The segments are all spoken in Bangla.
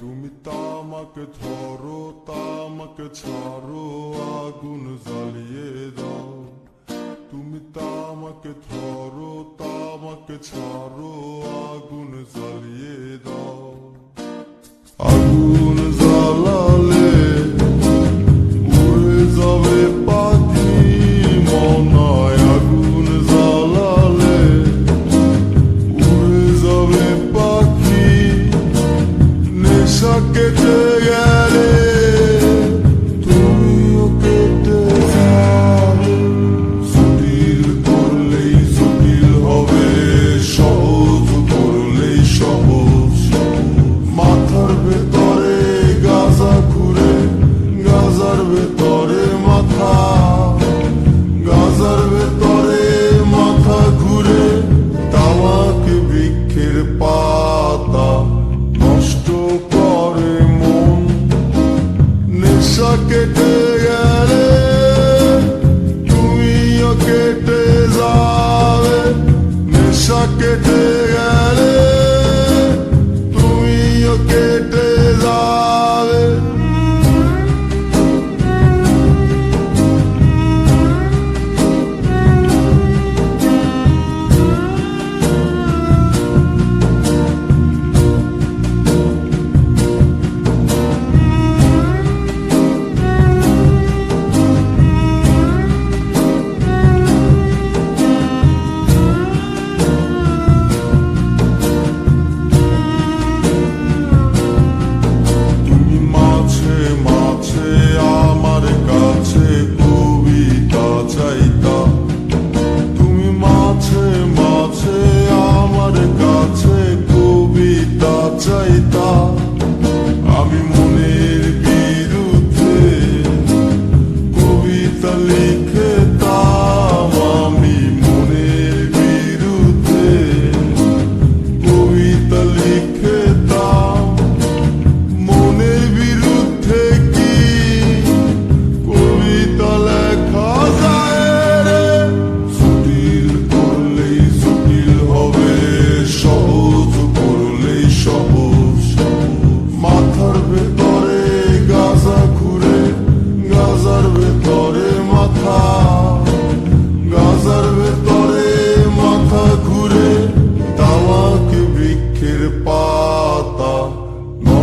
তুমি তামাক ধরো, তামাকে ছাড়ো, আগুন জ্বালিয়ে দাও। তুমি তামাক ধরো, তামাক ছাড়ো, আগুন জ্বালিয়ে দাও। আগুন জ্বালালে উড়ে যাবে together. que te sabe, mesa que te gane. চাইতা আমি মনে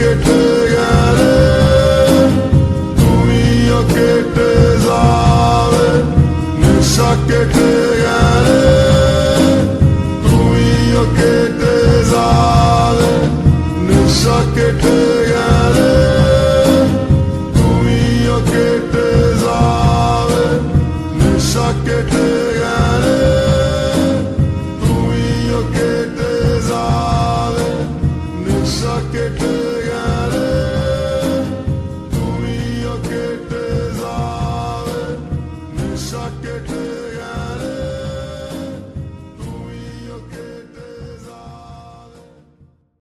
que te gané, tu niño que te sabe, Nessa que te gané.